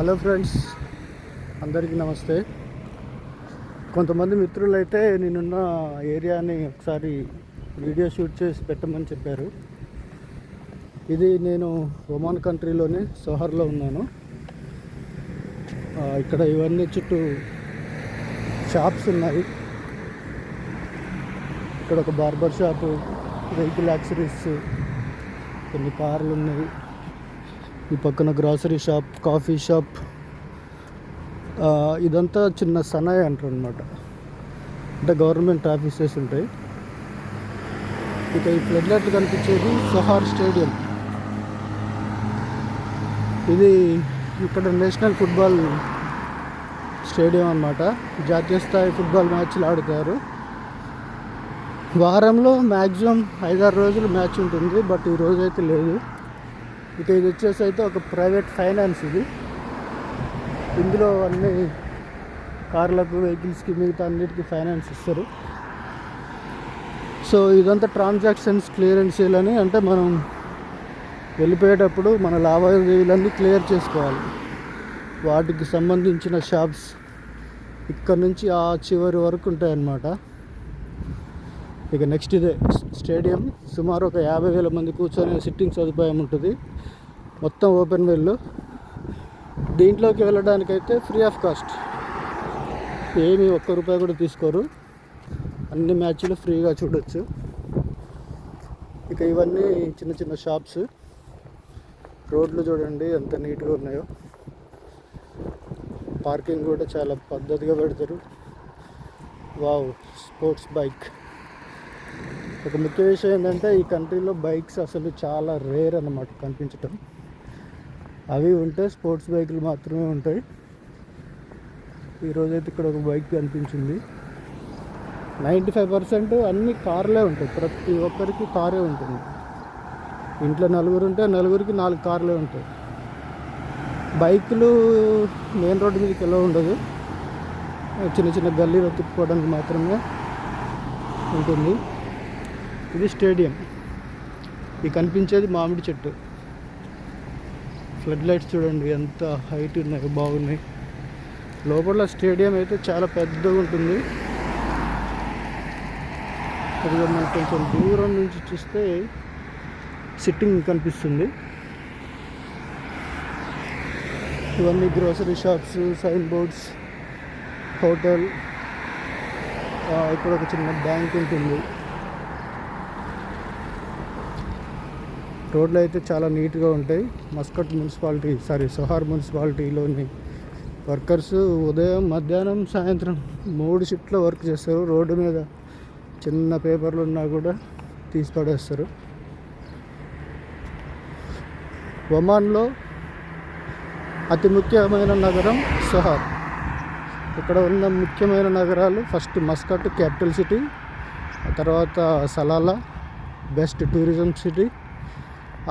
Hello friends అందరికీ నమస్తే. కొంతమంది మిత్రులు అయితే నేనున్న ఏరియాని ఒకసారి వీడియో షూట్ చేసి పెట్టమని చెప్పారు. ఇది నేను ఒమాన్ కంట్రీలోని సోహర్లో ఉన్నాను. ఇక్కడ ఇవన్నీ చుట్టూ షాప్స్ ఉన్నాయి. ఇక్కడ ఒక బార్బర్ షాపు వెహికల్ యాక్సరీస్ కొన్ని కార్లు ఉన్నాయి. ఈ పక్కన గ్రాసరీ షాప్ కాఫీ షాప్ ఇదంతా చిన్న సనాయి అంటారు అనమాట అంటే గవర్నమెంట్ ఆఫీసెస్ ఉంటాయి. ఇక ఈ ఫ్లడ్ లైట్ కనిపించేది సహార్ స్టేడియం ఇది ఇక్కడ నేషనల్ ఫుట్బాల్ స్టేడియం అన్నమాట. జాతీయ స్థాయి ఫుట్బాల్ మ్యాచ్లు ఆడుతారు. వారంలో మ్యాక్సిమం ఐదారు రోజులు మ్యాచ్ ఉంటుంది బట్ ఈ రోజు అయితే లేదు. ఇక ఇది వచ్చేసి అయితే ఒక ప్రైవేట్ ఫైనాన్స్ ఇది. ఇందులో అన్ని కార్లకు వెహికల్స్కి మిగతా అన్నిటికీ ఫైనాన్స్ ఇస్తారు. సో ఇదంతా ట్రాన్సాక్షన్స్ క్లియరెన్స్ చేయాలని అంటే మనం వెళ్ళిపోయేటప్పుడు మన లావాదేవీలన్నీ క్లియర్ చేసుకోవాలి. వాటికి సంబంధించిన షాప్స్ ఇక్కడ నుంచి ఆ చివరి వరకు ఉంటాయన్నమాట. ఇక నెక్స్ట్ ఇదే స్టేడియం. సుమారు ఒక యాభై వేల మంది కూర్చొని సిట్టింగ్ సదుపాయం ఉంటుంది. మొత్తం ఓపెన్ వెల్ దీంట్లోకి వెళ్ళడానికైతే ఫ్రీ ఆఫ్ కాస్ట్ ఏమి ఒక్క రూపాయి కూడా తీసుకోరు. అన్ని మ్యాచ్లు ఫ్రీగా చూడొచ్చు. ఇక ఇవన్నీ చిన్న చిన్న షాప్స్ రోడ్లు చూడండి ఎంత నీట్గా ఉన్నాయో. పార్కింగ్ కూడా చాలా పద్ధతిగా పెడతారు. వావ్ స్పోర్ట్స్ బైక్ ఒక ముఖ్య విషయం ఏంటంటే ఈ కంట్రీలో బైక్స్ అసలు చాలా రేర్ అన్నమాట కనిపించటం. అవి ఉంటే స్పోర్ట్స్ బైకులు మాత్రమే ఉంటాయి. ఈరోజైతే ఇక్కడ ఒక బైక్ కనిపించింది. నైంటీ ఫైవ్ పర్సెంట్ అన్ని కార్లే ఉంటాయి. ప్రతి ఒక్కరికి కారే ఉంటుంది. ఇంట్లో నలుగురు ఉంటే నలుగురికి నాలుగు కార్లే ఉంటాయి. బైకులు మెయిన్ రోడ్డు మీదకి ఎలా ఉండదు. చిన్న చిన్న గల్లీలో తిప్పుకోవడానికి మాత్రమే ఉంటుంది. ఇది స్టేడియం. ఇది కనిపించేది మామిడి చెట్టు. ఫ్లడ్ లైట్స్ చూడండి ఎంత హైట్ ఉన్నాయి బాగున్నాయి. లోపల స్టేడియం అయితే చాలా పెద్దగా ఉంటుంది. అది మనకు కొంచెం దూరం నుంచి చూస్తే సిట్టింగ్ కనిపిస్తుంది. ఇవన్నీ grocery shops sign boards hotel ఇక్కడ ఒక చిన్న బ్యాంక్ ఉంటుంది. రోడ్లు అయితే చాలా నీట్గా ఉంటాయి. మస్కట్ మున్సిపాలిటీ సారీ సోహార్ మున్సిపాలిటీలోని వర్కర్స్ ఉదయం మధ్యాహ్నం సాయంత్రం మూడు షిఫ్ట్లో వర్క్ చేస్తారు. రోడ్డు మీద చిన్న పేపర్లు ఉన్నా కూడా తీసి పడేస్తారు. ఒమాన్లో అతి ముఖ్యమైన నగరం సోహార్. ఇక్కడ ఉన్న ముఖ్యమైన నగరాలు ఫస్ట్ మస్కట్ క్యాపిటల్ సిటీ ఆ తర్వాత సలాలా బెస్ట్ టూరిజం సిటీ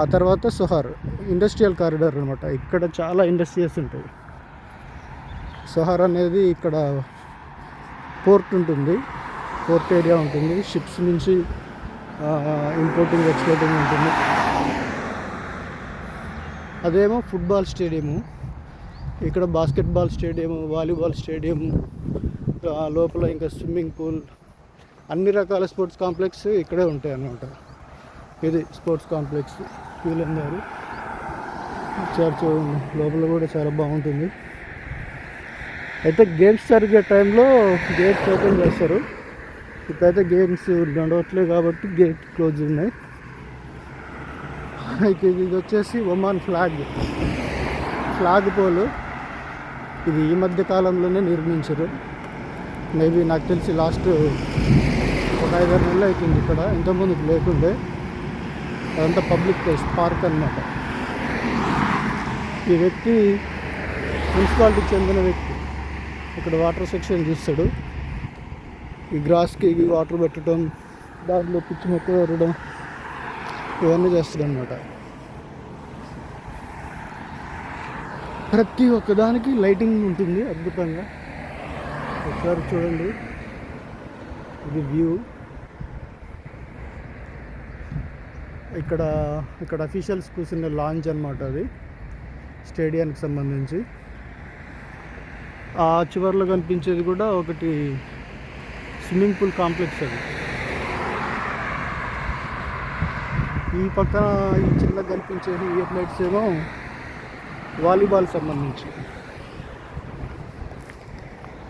ఆ తర్వాత సోహార్ ఇండస్ట్రియల్ కారిడార్ అనమాట ఇక్కడ చాలా ఇండస్ట్రీస్ ఉంటాయి. సోహార్ అనేది ఇక్కడ పోర్ట్ ఉంటుంది. పోర్ట్ ఏరియా ఉంటుంది. షిప్స్ నుంచి ఇంపోర్టింగ్ ఎక్స్పోర్టింగ్ ఉంటుంది. అదేమో ఫుట్బాల్ స్టేడియము ఇక్కడ బాస్కెట్బాల్ స్టేడియం వాలీబాల్ స్టేడియం లోపల ఇంకా స్విమ్మింగ్ పూల్ అన్ని రకాల స్పోర్ట్స్ కాంప్లెక్స్ ఇక్కడే ఉంటాయి అన్నమాట ఇది స్పోర్ట్స్ కాంప్లెక్స్ వీళ్ళం గారు చర్చ్ లోపల కూడా చాలా బాగుంటుంది. అయితే గేమ్స్ జరిగే టైంలో గేట్స్ ఓపెన్ చేస్తారు. ఇప్పుడైతే గేమ్స్ నడవట్లేదు కాబట్టి గేట్ క్లోజ్ ఉన్నాయి. ఇక ఇది వచ్చేసి ఒమాన్ ఫ్లాగ్. ఫ్లాగ్ పోలు ఇది ఈ మధ్య కాలంలోనే నిర్మించారు. మేబీ నాకు తెలిసి లాస్ట్ ఒక ఐదారు నెలలు అవుతుంది ఇక్కడ. ఇంతకుముందు లేకుండే. అదంతా పబ్లిక్ ప్లేస్ పార్క్ అన్నమాట. ఈ వ్యక్తి మున్సిపాలిటీకి చెందిన వ్యక్తి. ఇక్కడ వాటర్ సెక్షన్ చూస్తాడు. ఈ గ్రాస్కి వాటర్ పెట్టడం దాంట్లో పిచ్చి మొక్కలు వరడం ఇవన్నీ చేస్తాడు అనమాట ప్రతి ఒక్కదానికి లైటింగ్ ఉంటుంది అద్భుతంగా. ఒకసారి చూడండి. ఇది వ్యూ. ఇక్కడ ఇక్కడ అఫీషియల్స్ కూర్చున్న లాంజ్ అనమాట అది స్టేడియానికి సంబంధించి. ఆ చివరిలో కనిపించేది కూడా ఒకటి స్విమ్మింగ్ పూల్ కాంప్లెక్స్ అది. ఈ పక్కన ఈ చిన్న కనిపించేది ఇయర్ లైట్స్ ఏమో వాలీబాల్ సంబంధించి.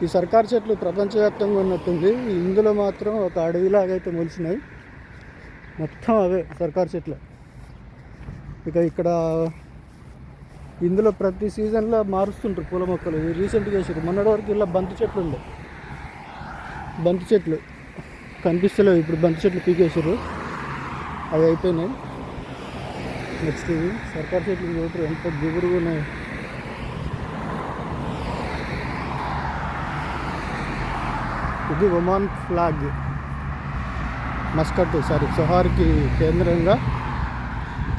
ఈ సర్కార్ చెట్లు ప్రపంచవ్యాప్తంగా ఉన్నట్టుంది. ఇందులో మాత్రం ఒక అడవిలాగైతే మొలిచినాయి మొత్తం అవే సర్కారు చెట్లు ఇక ఇక్కడ ఇందులో ప్రతి సీజన్లో మారుస్తుంటారు పూల మొక్కలు. రీసెంట్గా వేసారు. మొన్నటి వరకు ఇలా బంతి చెట్లు ఉండే. బంతి చెట్లు కనిపిస్తలేవు. ఇప్పుడు బంతి చెట్లు పీకేసారు. అవి అయిపోయినాయి. నెక్స్ట్ ఇవి సర్కారు చెట్లు చూడరు. ఎంత దిగురుగా ఉన్నాయి. ఇది ఒమాన్ ఫ్లాగ్. మస్కట్ సారీ సుహార్కి కేంద్రంగా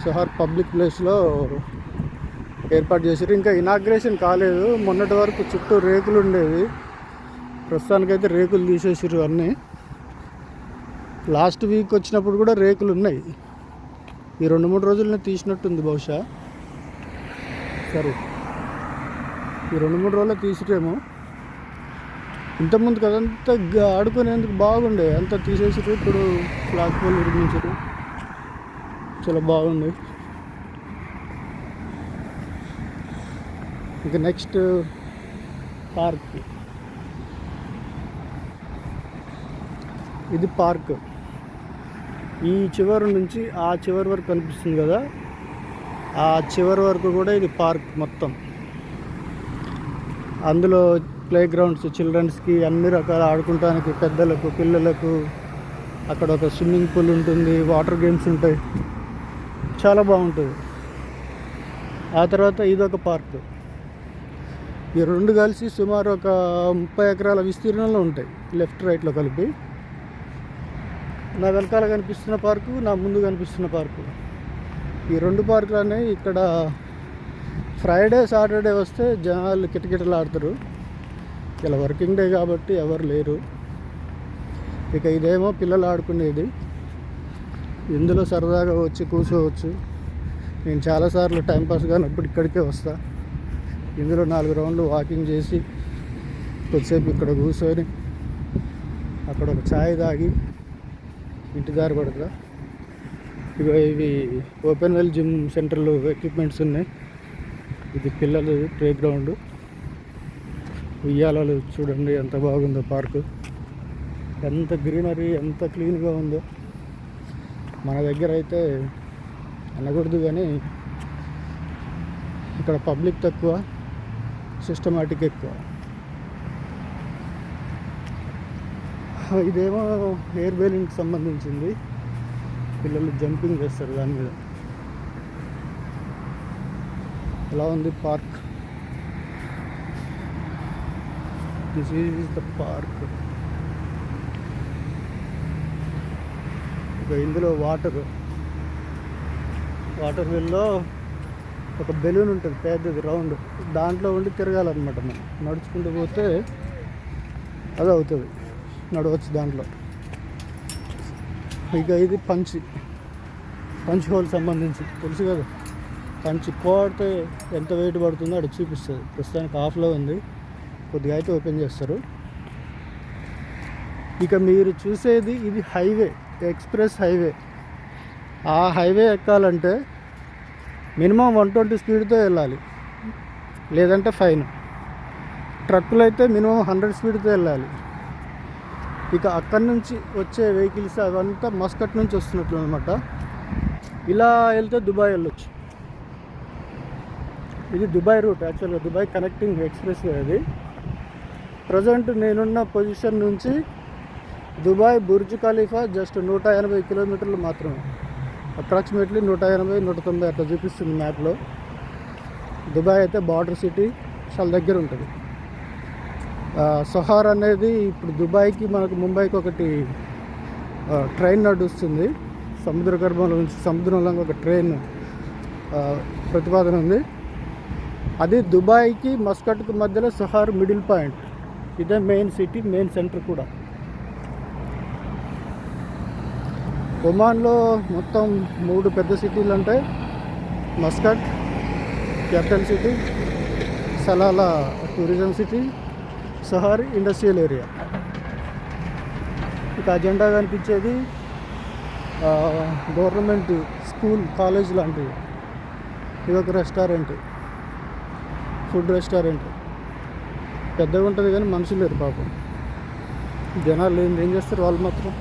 సుహార్ పబ్లిక్ ప్లేస్లో ఏర్పాటు చేశారు. ఇంకా ఇనాగ్రేషన్ కాలేదు. మొన్నటి వరకు చుట్టూ రేకులు ఉండేవి. ప్రస్తుతానికైతే రేకులు తీసేసారు అన్నీ. లాస్ట్ వీక్ వచ్చినప్పుడు కూడా రేకులు ఉన్నాయి. ఈ రెండు మూడు రోజులనే తీసినట్టుంది బహుశా. సరే. ఈ రెండు మూడు రోజుల్లో తీసిరేమో ఇంతకుముందు కదంతా ఆడుకునేందుకు బాగుండే. అంతా తీసేసారు ఇప్పుడు ఫ్లాగ్ పోల్ నిర్మించారు చాలా బాగుంది ఇంకా నెక్స్ట్ పార్క్ ఇది పార్క్ ఈ చివరి నుంచి ఆ చివరి వరకు కనిపిస్తుంది కదా? ఆ చివరి వరకు కూడా ఇది పార్క్ మొత్తం. అందులో ప్లే గ్రౌండ్స్ చిల్డ్రన్స్కి అన్ని రకాల ఆడుకుంటానికి పెద్దలకు పిల్లలకు. అక్కడ ఒక స్విమ్మింగ్ పూల్ ఉంటుంది వాటర్ గేమ్స్ ఉంటాయి. చాలా బాగుంటుంది. ఆ తర్వాత ఇదొక పార్క్. ఈ రెండు కలిసి సుమారు ఒక ముప్పై ఎకరాల విస్తీర్ణంలో ఉంటాయి. లెఫ్ట్ రైట్లో కలిపి. నా వెనకాల కనిపిస్తున్న పార్కు నా ముందు కనిపిస్తున్న పార్కు. ఈ రెండు పార్కులు అనేవి ఇక్కడ ఫ్రైడే సాటర్డే వస్తే జనాలు కిటకిటలు ఆడతారు ఇలా వర్కింగ్ డే కాబట్టి ఎవరు లేరు. ఇక ఇదేమో పిల్లలు ఆడుకునేది. ఇందులో సరదాగా వచ్చి కూర్చోవచ్చు. నేను చాలాసార్లు టైంపాస్ కానప్పుడు ఇక్కడికే వస్తా. ఇందులో నాలుగు రౌండ్లు వాకింగ్ చేసి కొద్దిసేపు ఇక్కడ కూర్చొని అక్కడ ఒక ఛాయ్ తాగి ఇంటి దారి పడతా ఇక ఇవి ఓపెన్ వెల్ జిమ్ సెంటర్లో ఎక్విప్మెంట్స్ ఉన్నాయి. ఇది పిల్లలు ప్లే గ్రౌండ్ ఉయ్యాలలు చూడండి ఎంత బాగుందో పార్కు. ఎంత గ్రీనరీ ఎంత క్లీన్గా ఉందో. మన దగ్గర అయితే అనకూడదు కానీ ఇక్కడ పబ్లిక్ తక్కువ సిస్టమాటిక్ ఎక్కువ. ఇదేమో ఎయిర్ బెలూన్కి సంబంధించింది. పిల్లలు జంపింగ్ చేస్తారు దాని మీద. ఎలా ఉంది park? This is the park ఇక ఇందులో వాటర్ వాటర్ వెల్లో ఒక బెలూన్ ఉంటుంది పెద్దది రౌండ్ దాంట్లో ఉండి తిరగాలన్నమాట మనం. నడుచుకుంటూ పోతే అది అవుతుంది. నడవచ్చు దాంట్లో. ఇక ఇది పంచి. పంచి హోల్ సంబంధించి. తెలుసు కదా? పంచి కోడితే ఎంత వెయిట్ పడుతుందో అది చూపిస్తుంది. ప్రస్తుతానికి ఆఫ్లో ఉంది. కొద్దిగా అయితే ఓపెన్ చేస్తారు. ఇక మీరు చూసేది ఇది హైవే ఎక్స్ప్రెస్ హైవే. ఆ హైవే ఎక్కాలంటే మినిమం వన్ ట్వంటీ స్పీడ్తో వెళ్ళాలి. లేదంటే ఫైన్. ట్రక్కులు అయితే మినిమం హండ్రెడ్ స్పీడ్తో వెళ్ళాలి. ఇక అక్కడి నుంచి వచ్చే వెహికల్స్ అవంతా మస్కట్ నుంచి వస్తున్నట్లు అనమాట ఇలా వెళ్తే దుబాయ్ వెళ్ళొచ్చు. ఇది దుబాయ్ రూట్ యాక్చువల్గా దుబాయ్ కనెక్టింగ్ ఎక్స్ప్రెస్ అది ప్రజెంట్ నేనున్న పొజిషన్ నుంచి దుబాయ్ బుర్జ్ ఖలీఫా జస్ట్ నూట ఎనభై కిలోమీటర్లు మాత్రమే. అప్రాక్సిమేట్లీ నూట ఎనభై నూట తొంభై అట్లా చూపిస్తుంది మ్యాప్లో. దుబాయ్ అయితే బార్డర్ సిటీ చాలా దగ్గర ఉంటుంది. ఆ, సొహార్ అనేది ఇప్పుడు దుబాయ్కి మనకు ముంబైకి ఒకటి ట్రైన్ నడుస్తుంది. సముద్ర గర్భంలో నుంచి సముద్రంలో ఒక ట్రైన్ ప్రతిపాదన ఉంది. అది దుబాయ్కి మస్కట్కి మధ్యలో సహార్ మిడిల్ పాయింట్. ఇదే మెయిన్ సిటీ మెయిన్ సెంటర్ కూడా. ఒమాన్లో మొత్తం మూడు పెద్ద సిటీలు ఉంటాయి Muscat capital city Salalah tourism city Sohar industrial area. ఇక అజెండా కనిపించేది గవర్నమెంట్ స్కూల్ కాలేజ్ లాంటివి. ఇది ఒక రెస్టారెంట్ ఫుడ్ రెస్టారెంట్. పెద్దగా ఉంటుంది కానీ మనుషులు లేదు పాపం. జనాలు ఏం ఏం చేస్తారు వాళ్ళు మాత్రం?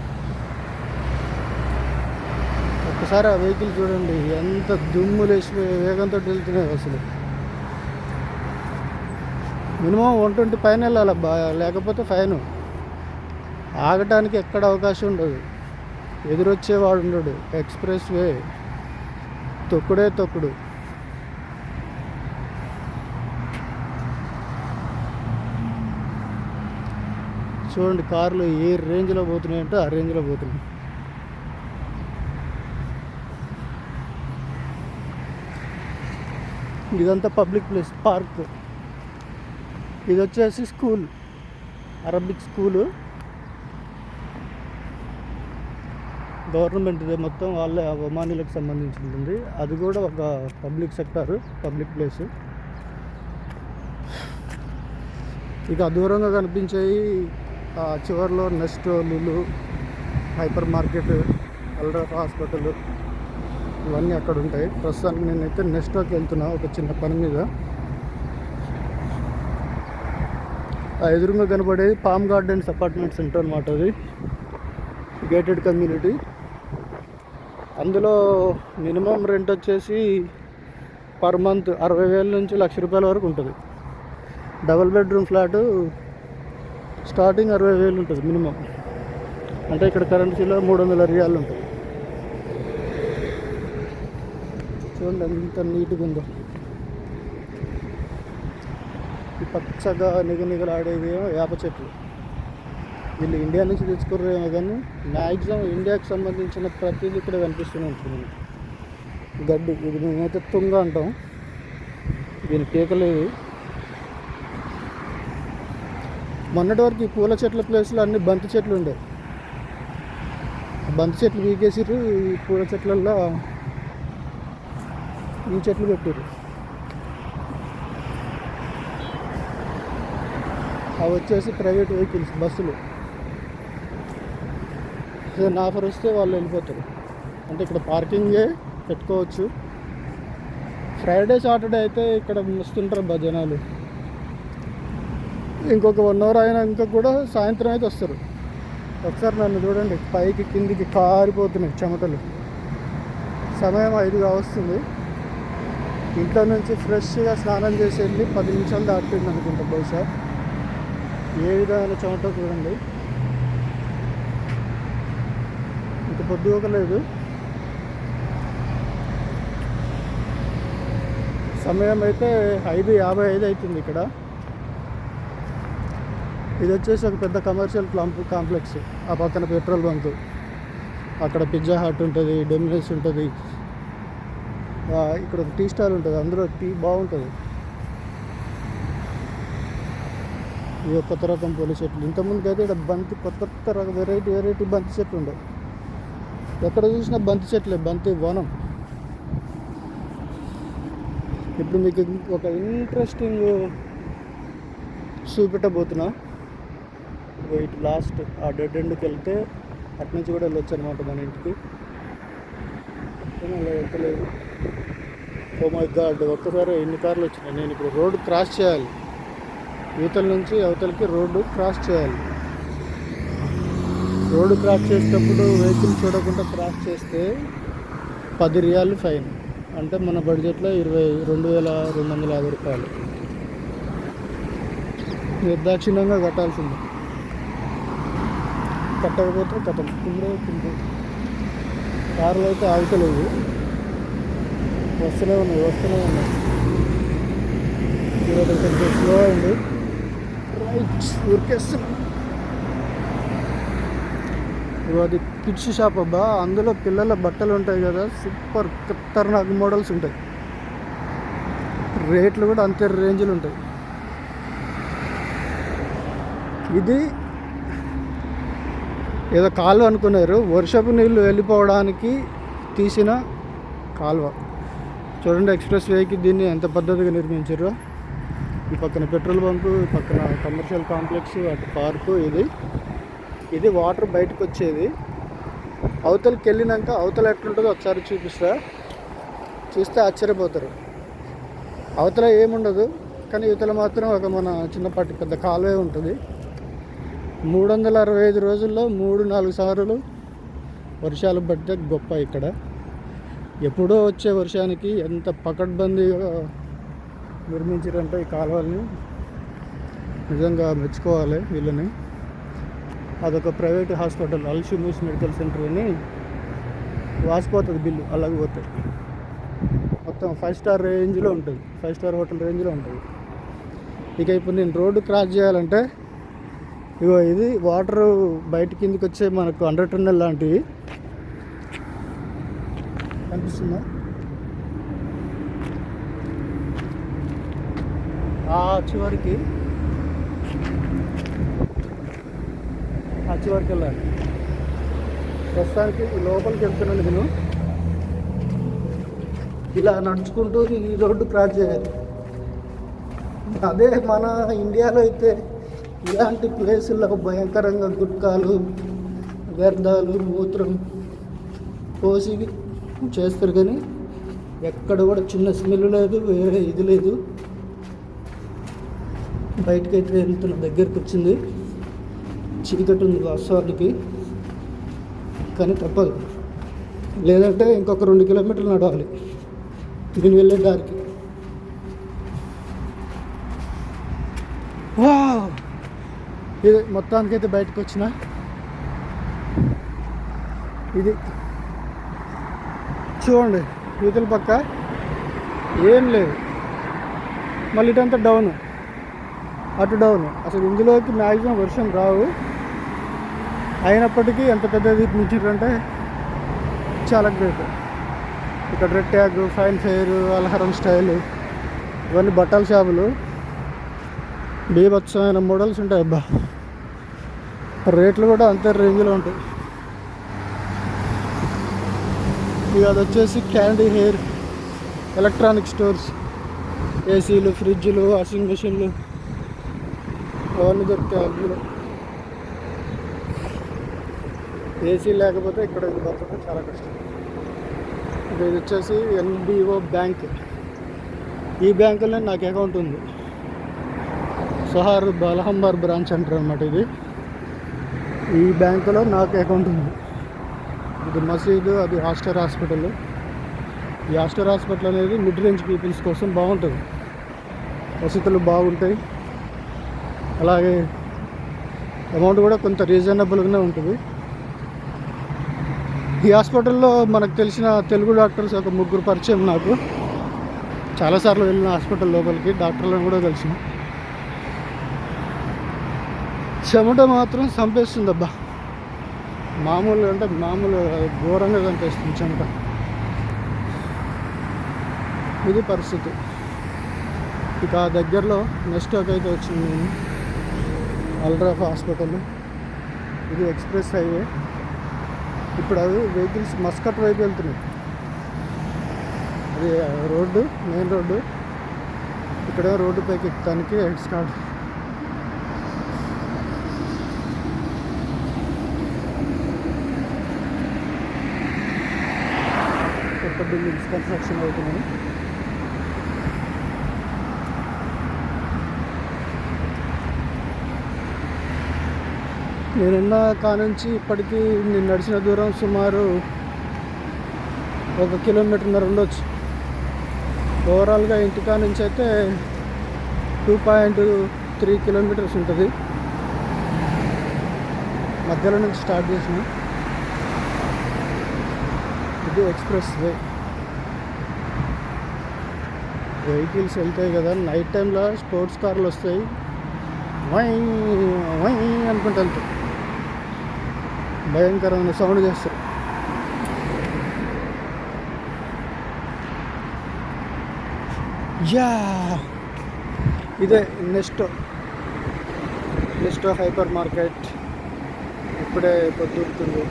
ఒక్కసారి ఆ వెహికల్ చూడండి ఎంత దుమ్ము లేచి వేగంతో వెళ్తున్నాయి అసలు. మినిమం వన్ ట్వంటీ పైన వెళ్ళాలి బా లేకపోతే ఫైన్. ఆగటానికి ఎక్కడ అవకాశం ఉండదు. ఎదురొచ్చేవాడు ఉండడు ఎక్స్ప్రెస్ వే. తొక్కుడే తొక్కుడు. చూడండి కార్లు ఏ రేంజ్లో పోతున్నాయి అంటే ఆ రేంజ్లో పోతున్నాయి. ఇదంతా పబ్లిక్ ప్లేస్ పార్క్. ఇది వచ్చేసి స్కూల్ అరబిక్ స్కూలు. గవర్నమెంట్ ఇదే మొత్తం వాళ్ళ ఒమానీలకు సంబంధించి ఉంటుంది అది కూడా ఒక పబ్లిక్ సెక్టార్ పబ్లిక్ ప్లేస్. ఇక దూరంగా కనిపించేవి చివరిలో next Lulu hypermarket Ultra hospital ఇవన్నీ అక్కడ ఉంటాయి. ప్రస్తుతానికి నేనైతే నెక్స్ట్లోకి వెళ్తున్నా ఒక చిన్న పని మీద. ఆ ఎదురుగా కనబడేది పామ్ గార్డెన్స్ అపార్ట్మెంట్ సెంటర్ అనమాట అది. Gated community. అందులో మినిమం రెంట్ వచ్చేసి పర్ మంత్ అరవై వేల నుంచి లక్ష రూపాయల వరకు ఉంటుంది. డబుల్ బెడ్రూమ్ ఫ్లాటు స్టార్టింగ్ అరవై వేలు ఉంటుంది మినిమం. అంటే ఇక్కడ కరెన్సీలో మూడు వందల రియాలు ఉంటుంది. చూడండి ఎంత నీట్గా ఉందో. ఈ పచ్చగా నిగనిగలాడేది ఏమో వేప చెట్లు. వీళ్ళు ఇండియా నుంచి తెచ్చుకోరేమో కానీ మ్యాక్సిమం ఇండియాకి సంబంధించిన ప్రతిదీ ఇక్కడ కనిపిస్తూనే ఉంటుంది మనకి. గడ్డి ఇది మేమైతే తుంగ అంటాం. దీని పీకలేదు మొన్నటి వరకు ఈ పూల చెట్ల ప్లేస్లో అన్ని బంతి చెట్లు ఉండే. బంతి చెట్లు పీకేసిర్రు ఈ పూల చెట్లల్లో ఈ చెట్లు పెట్టారు అవి వచ్చేసి ప్రైవేట్ వెహికల్స్ బస్సులు. ఏదైనా ఆఫర్ వస్తే వాళ్ళు వెళ్ళిపోతారు. అంటే ఇక్కడ పార్కింగే పెట్టుకోవచ్చు. ఫ్రైడే సాటర్డే అయితే ఇక్కడ వస్తుంటారు బా జనాలు. ఇంకొక వన్ అవర్ అయినా ఇంకా కూడా సాయంత్రం అయితే వస్తారు. ఒకసారి నన్ను చూడండి పైకి కిందికి కారిపోతున్నాయి చెమటలు. సమయం ఐదుగా వస్తుంది ఇంట్లో నుంచి ఫ్రెష్గా స్నానం చేసి వెళ్ళి పది నిమిషాలు దాటింది అనుకుంటా బహుశా. ఏ విధమైన చెమట చూడండి. ఇంత పొద్దుగలేదు సమయం అయితే ఐదు యాభై ఐదు అవుతుంది ఇక్కడ. ఇది వచ్చేసి ఒక పెద్ద కమర్షియల్ కాంప్లెక్స్ ఆ పక్కన పెట్రోల్ బంక్. అక్కడ పిజ్జా హట్ ఉంటుంది డొమినోస్ ఉంటుంది. ఇక్కడ ఒక టీ స్టాల్ ఉంటుంది. అందులో టీ బాగుంటుంది. ఇది ఒక కొత్త రకం పూల చెట్లు. ఇంతకుముందుకు అయితే ఇక్కడ బంతి కొత్త కొత్త రకం వెరైటీ వెరైటీ బంతి చెట్లు ఉండవు ఎక్కడ చూసినా బంతి చెట్లే బంతి వనం. ఇప్పుడు మీకు ఒక ఇంట్రెస్టింగ్ చూపెట్టబోతున్నా. వెయిట్ లాస్ట్ ఆ డెడ్ ఎండ్కి వెళ్తే అటు నుంచి కూడా వెళ్ళొచ్చు అనమాట మన ఇంటికి. అలా వెళ్తలేదు ఓ మై గాడ్ ఒక్కసారి ఎన్ని కార్లు వచ్చినాయి? నేను ఇప్పుడు రోడ్డు క్రాస్ చేయాలి. యువతల నుంచి అవతలకి రోడ్డు క్రాస్ చేయాలి. రోడ్డు క్రాస్ చేసేటప్పుడు వెహికల్ చూడకుండా క్రాస్ చేస్తే పది రియాలు ఫైన్ అంటే మన బడ్జెట్లో ఇరవై రెండు వేల రెండు వందల యాభై రూపాయలు. నిర్దాక్షిణ్యంగా కట్టాల్సింది. కట్టకపోతే కథం కిందే కింద. కారులు అయితే ఆగుతలేవు వస్తూనే ఉన్నాయి వస్తూనే ఉన్నాయి. ఇవాళ కొంచెం స్లో అయింది రైట్ ఊరికేస్తున్నాం అది కిడ్స్ షాప్ అబ్బా. అందులో పిల్లల బట్టలు ఉంటాయి కదా సూపర్ ఖతర్నాక్ మోడల్స్ ఉంటాయి. రేట్లు కూడా అంతే రేంజ్లు ఉంటాయి. ఇది ఏదో కాలువ అనుకున్నారు. వర్షపు నీళ్ళు వెళ్ళిపోవడానికి తీసిన కాలువ. చూడండి ఎక్స్ప్రెస్ వేకి దీన్ని ఎంత పద్ధతిగా నిర్మించారు. ఈ పక్కన పెట్రోల్ బంకు ఈ పక్కన కమర్షియల్ కాంప్లెక్స్ అటు పార్కు ఇది. ఇది వాటర్ బయటకు వచ్చేది. అవతలకి వెళ్ళినాక అవతల ఎట్లుంటుందో ఒకసారి చూపిస్తా. చూస్తే ఆశ్చర్యపోతారు. అవతల ఏముండదు కానీ ఇవతల మాత్రం ఒక మన చిన్నపాటి పెద్ద కాలువే ఉంటుంది. మూడు వందల అరవై ఐదు రోజుల్లో మూడు నాలుగు సార్లు వర్షాలు పడితే గొప్ప ఇక్కడ. ఎప్పుడో వచ్చే వర్షానికి ఎంత పకడ్బందీగా నిర్మించారంటే ఈ కాలువల్ని నిజంగా మెచ్చుకోవాలి వీళ్ళని. అదొక ప్రైవేట్ హాస్పిటల్ అల్షిమూస్ మెడికల్ సెంటర్ అని వాసిపోతుంది బిల్లు అలాగే పోతాయి మొత్తం ఫైవ్ స్టార్ రేంజ్లో ఉంటుంది ఫైవ్ స్టార్ హోటల్ రేంజ్లో ఉంటుంది. ఇక ఇప్పుడు నేను రోడ్డు క్రాస్ చేయాలంటే ఇగో ఇది వాటర్ బయట కిందకి వచ్చే మనకు అండర్ టన్నెల్ లాంటివి కనిపిస్తుందా? ఆ చివరికి ఆ చివరికి వెళ్ళాలి. ప్రస్తుతానికి లోపలికి వెళ్తున్నాను నేను. ఇలా నడుచుకుంటూ ఈ రోడ్డు క్రాస్ చేయాలి. అదే మన ఇండియాలో అయితే ఇలాంటి ప్లేసుల్లో భయంకరంగా గుట్కాలు వ్యర్థాలు మూత్రం పోసి చేస్తారు కానీ ఎక్కడ కూడా చిన్న స్మెల్ లేదు వేరే ఇది లేదు. బయటకైతే వెళ్తున్న దగ్గరికి వచ్చింది. చీకటి ఉంది వాస్తవానికి కానీ తప్పదు. లేదంటే ఇంకొక రెండు కిలోమీటర్లు నడవాలి. నేను వెళ్ళే దారికి వావ్! ఇది మొత్తానికైతే బయటకు వచ్చిన. ఇది చూడండి యూతుల పక్క ఏం లేదు. మళ్ళీ ఇటంతా డౌన్ అటు డౌన్ అసలు ఇందులోకి మ్యాక్సిమం వర్షం రావు. అయినప్పటికీ ఎంత పెద్దది మించారంటే చాలా గ్రేట్ ఇక్కడ రెడ్ ట్యాగ్ ఫైన్ ఫెయిర్ అలహారం స్టైల్ ఇవన్నీ బట్టల షాపులు. బీభత్సమైన మోడల్స్ ఉంటాయి అబ్బా. రేట్లు కూడా అంతే రేంజ్లో ఉంటాయి. ఇక అది వచ్చేసి క్యాండీ హెయిర్ ఎలక్ట్రానిక్ స్టోర్స్ ఏసీలు ఫ్రిడ్జ్లు వాషింగ్ మిషన్లు అవన్నీ దొరుకుతాయి అందులో. ఏసీ లేకపోతే ఇక్కడ ఇది బతకడం చాలా కష్టం. ఇక ఇది వచ్చేసి ఎన్బిఓ బ్యాంక్. ఈ బ్యాంకులో నాకు అకౌంట్ ఉంది. సహార్ బలహంబార్ బ్రాంచ్ అంటారు అనమాట ఇది. ఈ బ్యాంకులో నాకు అకౌంట్ ఉంది. ఇది మసీదు అది హాస్టర్ హాస్పిటల్. ఈ హాస్టర్ హాస్పిటల్ అనేది మిడ్ రేంజ్ పీపుల్స్ కోసం బాగుంటుంది. వసతులు బాగుంటాయి. అలాగే అమౌంట్ కూడా కొంత రీజనబుల్గానే ఉంటుంది. ఈ హాస్పిటల్లో మనకు తెలిసిన తెలుగు డాక్టర్స్ ఒక ముగ్గురు పరిచయం నాకు. చాలాసార్లు వెళ్ళిన హాస్పిటల్ లోపలికి డాక్టర్లను కూడా కలిసిన. చెమట మాత్రం చంపేస్తుంది అబ్బా మామూలు అంటే మామూలు ఘోరంగా చంపేస్తుంది చెమట. ఇది పరిస్థితి. ఇక ఆ దగ్గరలో నెక్స్ట్ ఒక అయితే వచ్చింది నేను. అల్రాఫ్ హాస్పిటల్. ఇది ఎక్స్ప్రెస్ హైవే. ఇప్పుడు అవి వెహికల్స్ మస్కట్ వైపు వెళ్తున్నాయి. అది రోడ్డు మెయిన్ రోడ్డు. ఇక్కడ రోడ్డు పైకి ఎక్కడానికి హెడ్ స్టార్ట్. బిల్డింగ్స్ కన్స్ట్రక్షన్ అవుతున్నాయి నేనున్న కానుంచి ఇప్పటికీ నేను నడిచిన దూరం సుమారు ఒక కిలోమీటర్న్నర ఉండొచ్చు. ఓవరాల్గా ఇంటికా నుంచి అయితే టూ పాయింట్ త్రీ కిలోమీటర్స్ ఉంటుంది. మధ్యలో నుంచి స్టార్ట్ చేసిన. ఇది ఎక్స్ప్రెస్ వే వెహికల్స్ వెళ్తాయి కదా నైట్ టైంలో స్పోర్ట్స్ కార్లు వస్తాయి. వై వై అనుకుంటూ వెళ్తాయి భయంకరమైన సౌండ్ చేస్తారు యా! ఇదే నెక్స్ట్ నెక్స్ట్ హైపర్ మార్కెట్ ఇప్పుడే పొద్దుతుంది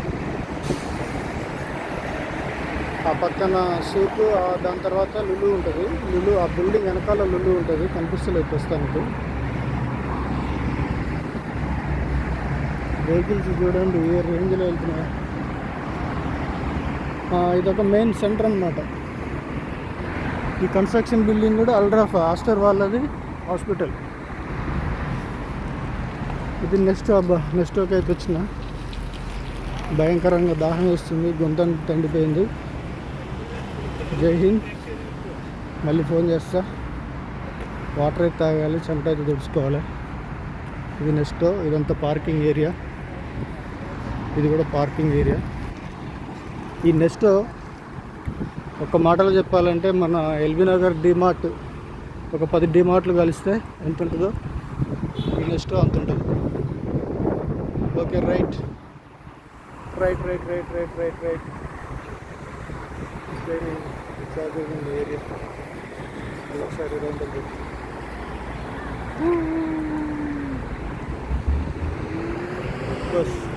ఆ పక్కన సూపు దాని తర్వాత లులు ఉంటుంది. లులు ఆ బిల్డింగ్ వెనకాల లులు ఉంటుంది. కనిపిస్తలేదు ప్రస్తుతానికి. వెహికల్స్ చూడండి ఏ రేంజ్లో వెళ్తున్నాయి. ఇదొక మెయిన్ సెంటర్ అన్నమాట. ఈ కన్స్ట్రక్షన్ బిల్డింగ్ కూడా అల్డ్రాఫ్ ఆస్టర్ వాళ్ళది హాస్పిటల్. ఇది నెక్స్ట్ అబ్బా నెక్స్ట్ ఒక అయితే వచ్చిన. భయంకరంగా దాహం వేస్తుంది గొంతం తండిపోయింది. జై హింద్. మళ్ళీ ఫోన్ చేస్తా. వాటర్ అయితే తాగాలి చెమట అయితే తుడుచుకోవాలి. ఇది నెక్స్ట్ ఇదంతా పార్కింగ్ ఏరియా ఇది కూడా పార్కింగ్ ఏరియా ఈ నెక్స్ట్ ఒక మాటలో చెప్పాలంటే మన ఎల్బీ నగర్ డిమార్ట్ ఒక పది డిమార్ట్లు కలిస్తే ఎంత ఉంటుందో ఈ నెక్స్ట్ అంత ఉంటుంది. Okay right right right right right right right very charging area ఒకసారి రెండు బస్